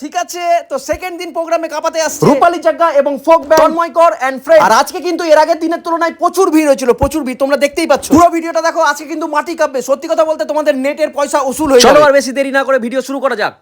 ঠিক আছে তো সেকেন্ড দিন প্রোগ্রামে কাপাতে আসছে। রূপালী জাগ্গা এবং ফোক ব্যান্ড তন্ময় কর এন্ড ফ্রেন্ড আর আজকে কিন্তু এর আগের দিনের তুলনায় প্রচুর ভিড় হয়েছিল প্রচুর ভিড় তোমরা দেখতেই পাচ্ছ। পুরো ভিডিওটা দেখো আজকে কিন্তু মাটি কাঁপবে। সত্যি কথা বলতে তোমাদের নেটের পয়সা উসুল হয়ে চলো আর বেশি দেরি না করে ভিডিও শুরু করা যাক।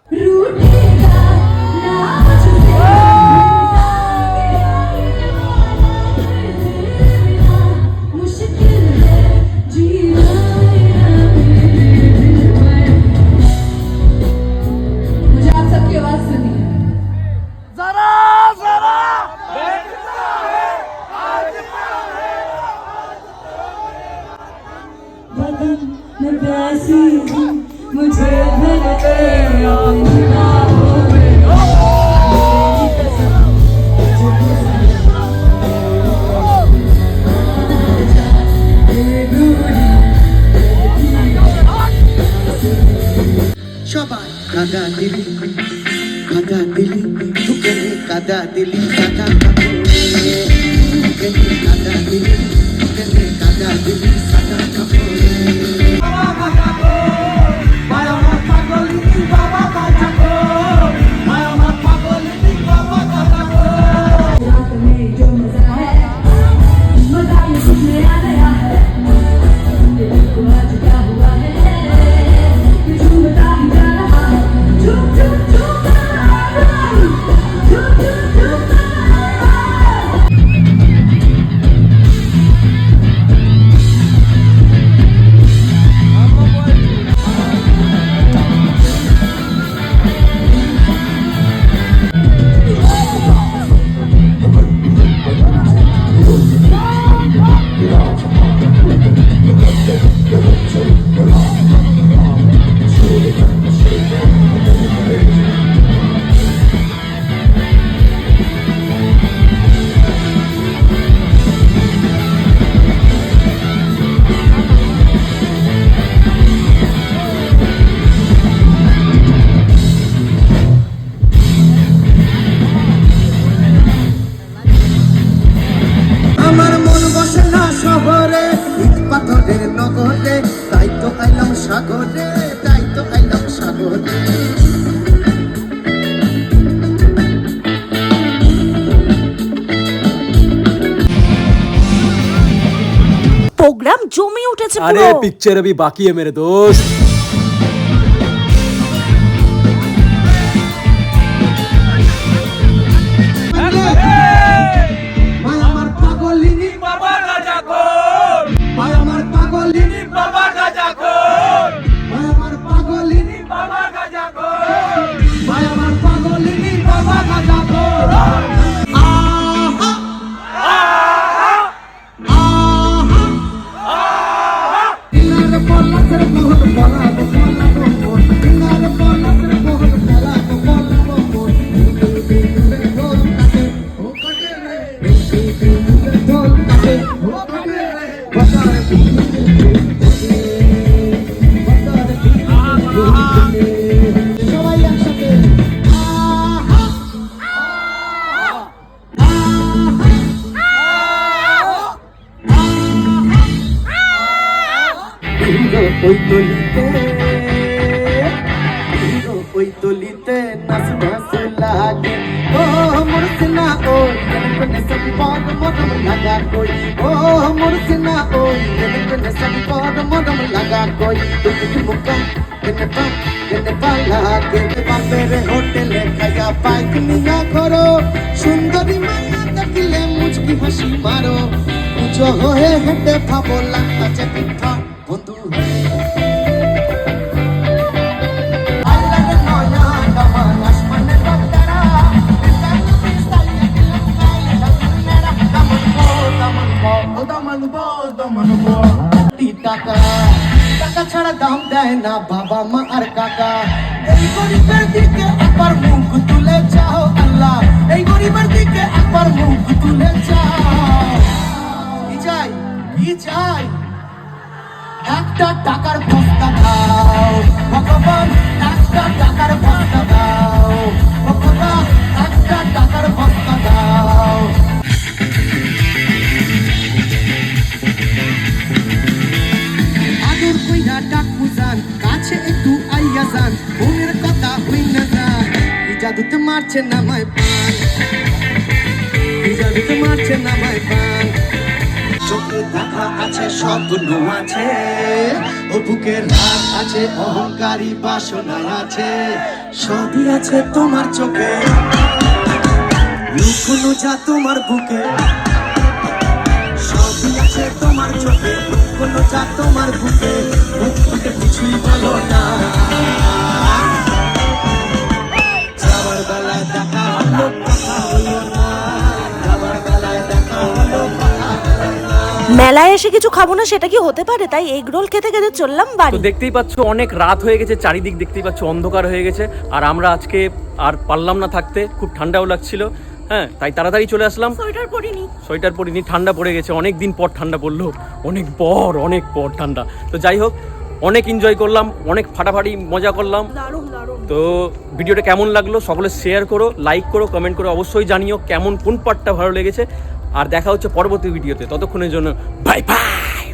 সবাই কাদা দিলি কাদা দিলি বুকেনে কাদা দিলি কাদা কাপড়ে বুকেনে কাদা দিলি বুকেনে কাদা দিলি Thank. পাথরের নগরে তাই তো আইলাম সাগরে তাই তো আইলাম সাগরে प्रोग्राम জমে উঠেছে अरे পুরো पिक्चर अभी बाकी है मेरे दोस्त ওই তলিতে ওই তলিতে নাচ নাচ লাগে। ও মুরসিনা ওই গনপন সম্পদ মদম লাগা কই। ও মুরসিনা ওই গনপন সম্পদ মদম লাগা কই। তুই মুকা কেনে পা, কেনে পালা কেনে বাপের হোটেলে খায়া পাইক নিয়া করো সুন্দরী মায়া দেখলে মুচকি হাসি মারো। উঁচু হয়ে হেঁটে ভাবো লাগছে পিঠা এই গরিবের দিকে একবার মুখ তুলে চাও আল্লাহ এই গরিবের দিকে একবার মুখ তুলে চাও কি চাই কি একটা টাকার যান মনের কথা হই না যান জাদুতে মারছে নামায় পান কি জাদুতে মারছে নামায় পান চোখে দেখা আছে, স্বপ্ন আছে। ও বুকে রাগ আছে, অহংকারী বাসনা আছে। সবই আছে তোমার চোখে। লুকোনো যা তোমার বুকে। সবই আছে তোমার চোখে। লুকোনো যা তোমার বুকে। ফুটে কিছুই বলো না। মেলায় এসে কিছু খাব না সেটা কি হতে পারে? তাই এগ রোল খেতে খেতে চললাম তো বাড়ি। দেখতেই পাচ্ছ অনেক রাত হয়ে গেছে চারিদিক দেখতেই পাচ্ছ অন্ধকার হয়ে গেছে। আর আমরা আজকে আর পারলাম না থাকতে খুব ঠান্ডাও লাগছিল। হ্যাঁ তাই তাড়াতাড়ি চলে আসলাম। সোয়েটার পরিনি। সোয়েটার পরিনি ঠান্ডা পড়ে গেছে অনেক দিন পর ঠান্ডা পড়ল অনেক পর অনেক পর ঠান্ডা। তো যাই হোক অনেক এনজয় করলাম অনেক ফাটাফাটি মজা করলাম। তো ভিডিওটা কেমন লাগল সকলে শেয়ার করো লাইক করো কমেন্ট করো অবশ্যই জানিও কেমন কোন পার্টটা ভালো লেগেছে। আর দেখা হচ্ছে পরবর্তী ভিডিওতে। ততক্ষণের জন্য বাই বাই